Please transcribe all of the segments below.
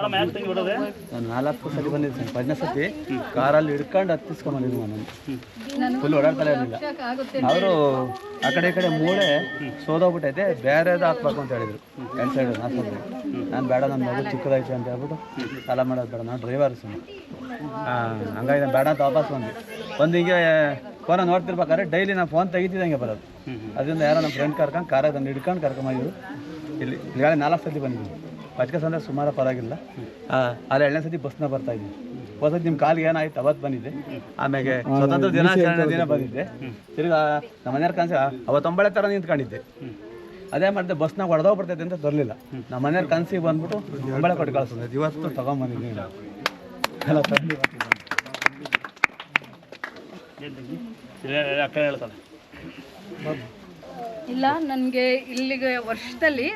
ನಾಲ್ಕು ಸತಿ ಬಂದಿದ್ದೆ ಸರ್. ಪದ್ನ ಸತಿ ಕಾರಲ್ಲಿ ಹಿಡ್ಕೊಂಡು ಹತ್ತಿಸ್ಕೊಂಡ್ ಬಂದಿದ್ದೆ ನಾನು. ಫುಲ್ ಓಡಾಡ್ತಾ ಇರಲಿಲ್ಲ. ಅವರು ಆ ಕಡೆ ಈ ಕಡೆ ಮೂಳೆ ಸೋದೋಗ್ಬಿಟ್ಟೈತೆ ಬೇರೆದು ಹಾಕ್ಬೇಕು ಅಂತ ಹೇಳಿದ್ರು. ಎರಡು ಸೈಡ್ ಆಸ್ಪತ್ರೆ ನಾನು ಬೇಡ ನನ್ನ ಮಗು ಚಿಕ್ಕದೈತೆ ಅಂತ ಹೇಳ್ಬಿಟ್ಟು ಸಾಲ ಮಾಡೋದು ಬೇಡ. ನಾನು ಡ್ರೈವರ್ ಸುಮ್ಮನೆ ಹಂಗಾಗಿ ನಾನು ಬೇಡ ಅಂತ ವಾಪಸ್ ಬಂದೆ. ಬಂದು ಹಿಂಗೆ ಫೋನ ನೋಡ್ತಿರ್ಬೇಕಾದ್ರೆ ಡೈಲಿ ನಾನು ಫೋನ್ ತೆಗಿತಿದ್ದಂಗೆ ಬರೋದು. ಅದರಿಂದ ಯಾರೋ ನಮ್ಮ ಫ್ರೆಂಡ್ ಕರ್ಕೊಂಡು ಕಾರಾಗ ತಂದು ಹಿಡ್ಕೊಂಡು ಕರ್ಕೊಂಬಂದಿದ್ರು ಇಲ್ಲಿ ಈಗಾಗಲೇ ನಾಲ್ಕು ಸತಿ ಬಂದಿದ್ದೀನಿ. ಬಚ್ಕಸ್ ಅಂದರೆ ಸುಮಾರು ಪರವಾಗಿಲ್ಲ. ಆ, ಅಲ್ಲಿ ಎರಡನೇ ಸತಿ ಬಸ್ನ ಬರ್ತಾ ಇದ್ದೀನಿ ಹೊಸದು ನಿಮ್ಮ ಕಾಲಿಗೆ ಏನಾಯ್ತು? ಅವತ್ತು ಬಂದಿದ್ದೆ. ಆಮೇಲೆ ಸ್ವತಂತ್ರ ದಿನಾಚರಣೆ ದಿನ ಬಂದಿದ್ದೆ. ತಿರ್ಗಾ ನಮ್ಮ ಮನೆಯವ್ರ ಕನಸ ಅವತ್ತೊಂಬಳೆ ತರ ನಿಂತ್ಕೊಂಡಿದ್ದೆ. ಅದೇ ಮಾಡಿದೆ ಹೊಡೆದೋ ಹೊಡೆದೋಗ್ಬಿಡ್ತೈತೆ ಅಂತ ತರಲಿಲ್ಲ ನಮ್ಮ ಮನೆಯವ್ರ ಕನಸಿಗೆ ಬಂದ್ಬಿಟ್ಟು ಒಂಬಳೆ ಕೊಟ್ಟು ಕಳಿಸ್ತದೆ ಇವತ್ತು ತೊಗೊಂಬಂದಿದ್ದೀನಿ ಎಲ್ಲ ತಂದು ಹೇಳ್ತಾನೆ. ಇಲ್ಲ, ನನಗೆ ಇಲ್ಲಿಗೆ ವರ್ಷದಲ್ಲಿ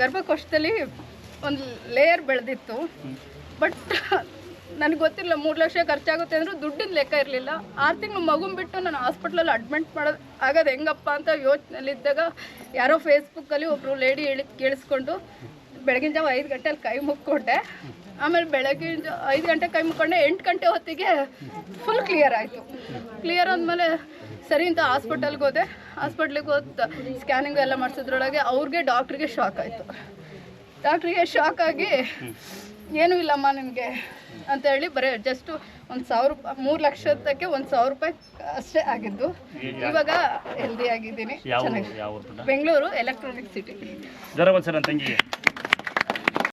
ಗರ್ಭಕೋಶದಲ್ಲಿ ಒಂದು ಲೇಯರ್ ಬೆಳೆದಿತ್ತು. ಬಟ್ ನನಗೆ ಗೊತ್ತಿಲ್ಲ ಮೂರು ಲಕ್ಷ ಖರ್ಚಾಗುತ್ತೆ ಅಂದರೂ ದುಡ್ಡಿನ ಲೆಕ್ಕ ಇರಲಿಲ್ಲ. ಆರು ತಿಂಗಳು ಮಗುನ್ ಬಿಟ್ಟು ನಾನು ಹಾಸ್ಪಿಟ್ಲಲ್ಲಿ ಅಡ್ಮಿಟ್ ಮಾಡೋದು ಆಗೋದು ಹೆಂಗಪ್ಪ ಅಂತ ಯೋಚನೆಯಲ್ಲಿದ್ದಾಗ ಯಾರೋ ಫೇಸ್ಬುಕ್ಕಲ್ಲಿ ಒಬ್ಬರು ಲೇಡಿ ಹೇಳಿ ಕೇಳಿಸ್ಕೊಂಡು ಬೆಳಗಿನ ಜಾವ ಐದು ಗಂಟೆಲಿ ಕೈ ಮುಕ್ಕೊಂಡೆ ಆಮೇಲೆ ಬೆಳಗಿನ ಐದು ಗಂಟೆ ಕೈ ಮುಕ್ಕೊಂಡೆ ಎಂಟು ಗಂಟೆ ಹೊತ್ತಿಗೆ ಫುಲ್ ಕ್ಲಿಯರ್ ಆಯಿತು. ಕ್ಲಿಯರ್ ಅಂದಮೇಲೆ ಸರಿ ಅಂತ ಹಾಸ್ಪಿಟಲ್ಗೆ ಹೋದೆ. ಹಾಸ್ಪಿಟ್ಲಿಗೆ ಹೋದ ಸ್ಕ್ಯಾನಿಂಗ್ ಎಲ್ಲ ಮಾಡಿಸಿದ್ರೊಳಗೆ ಅವ್ರಿಗೆ ಡಾಕ್ಟ್ರಿಗೆ ಶಾಕ್ ಆಯಿತು. ಡಾಕ್ಟ್ರಿಗೆ ಶಾಕ್ ಆಗಿ ಏನೂ ಇಲ್ಲಮ್ಮ ನಿಮಗೆ ಅಂತ ಹೇಳಿ ಬರೀ ಜಸ್ಟು ಒಂದು ಸಾವಿರ ರೂಪಾಯಿ ಮೂರು ಲಕ್ಷಕ್ಕೆ ಒಂದು ಸಾವಿರ ರೂಪಾಯಿ ಅಷ್ಟೇ ಆಗಿದ್ದು. ಇವಾಗ ಹೆಲ್ದಿ ಆಗಿದ್ದೀನಿ? Bengaluru electronic city